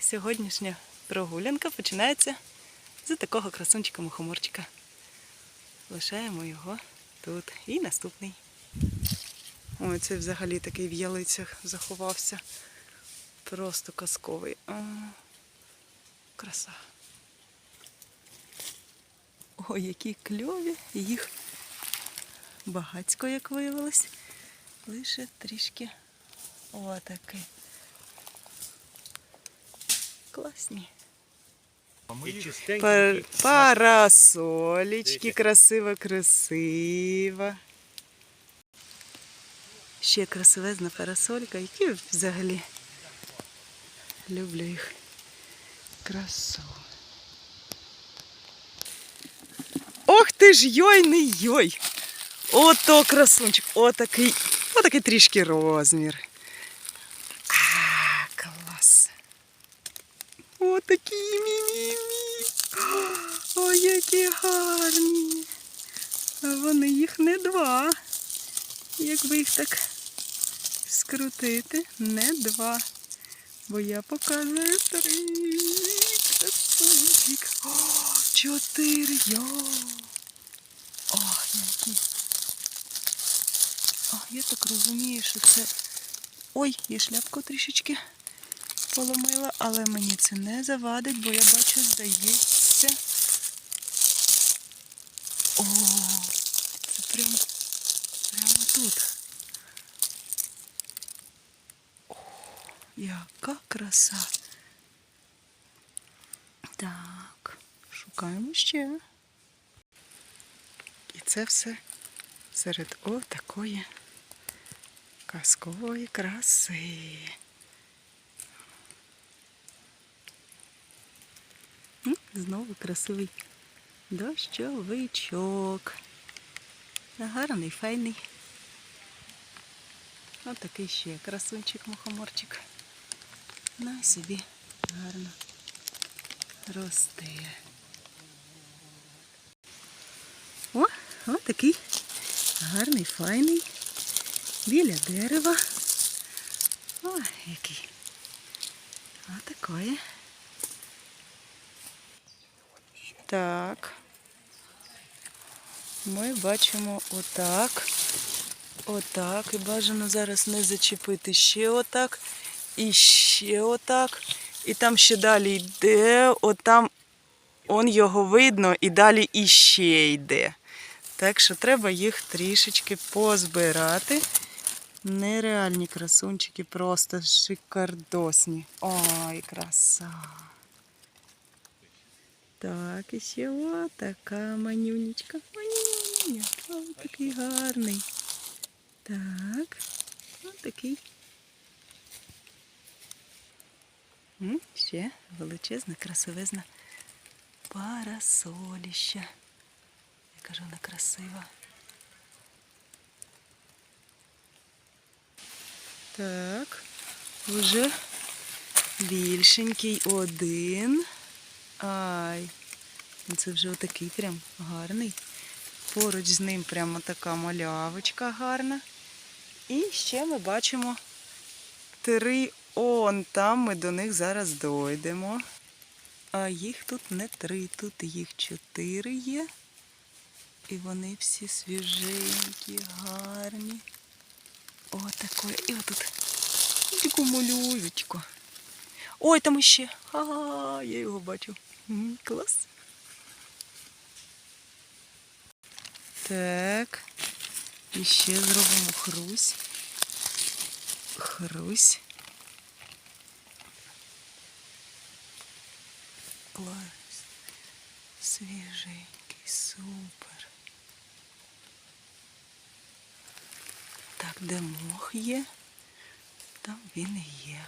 Сьогоднішня прогулянка починається з такого красунчика мухоморчика. Лишаємо його тут. І наступний. Ой, цей взагалі такий в ялицях заховався. Просто казковий. А, краса. Ой, які кльові. Їх багацько, як виявилось. Лише трішки отакий. Класні. Пар... Парасолечки, красиво, красиво. Ще красивезна парасолька. Які взагалі люблю їх. Красу. Ох ти ж йой, не йой. Ото красунчик, отакий, отакий трішки розмір. А, клас. Отакі мі-мі-мі. Ой, які гарні. А вони їх не два. Якби їх так скрутити, не два. Бо я показую три. Красунчик. О, чотири. Йо. Ох, які. О, я так розумію, що це. Ой, я шляпку трішечки поломила, але мені це не завадить, бо я бачу, здається. О, це прям, прямо тут. О, яка краса. Так, шукаємо ще. І це все серед о казкової краси. Знову красивий дощовичок. Гарний, файний. Ось такий ще красунчик мухоморчик. На собі гарно росте. О, ось такий гарний, файний. Біля дерева. О, який. Ось такое. Так. Ми бачимо отак. Отак. І бажано зараз не зачепити ще отак. І ще отак. І там ще далі йде. Отам он його видно і далі іще йде. Так що треба їх трішечки позбирати. Нереальні красунчики, просто шикардосні. Ой, краса. Так, і ще о, така манюнечка. Манюня. Ой, такий гарний. Так, ось такий. Ще величезна, красивезна парасоліща. Яка ж вона красива. Так, вже більшенький один. Ай, ну це вже отакий прям гарний. Поруч з ним прямо така малявочка гарна. І ще ми бачимо три он там ми до них зараз дойдемо. А їх тут не три, тут їх чотири є. І вони всі свіженькі, гарні. О, такое. І отут. Таку малюючку. Ой, там іще. Ага, я його бачу. Клас. Так. І ще зробимо хрусь. Хрусь. Клас. Свіженький, супер. Так, де мох є, там він і є.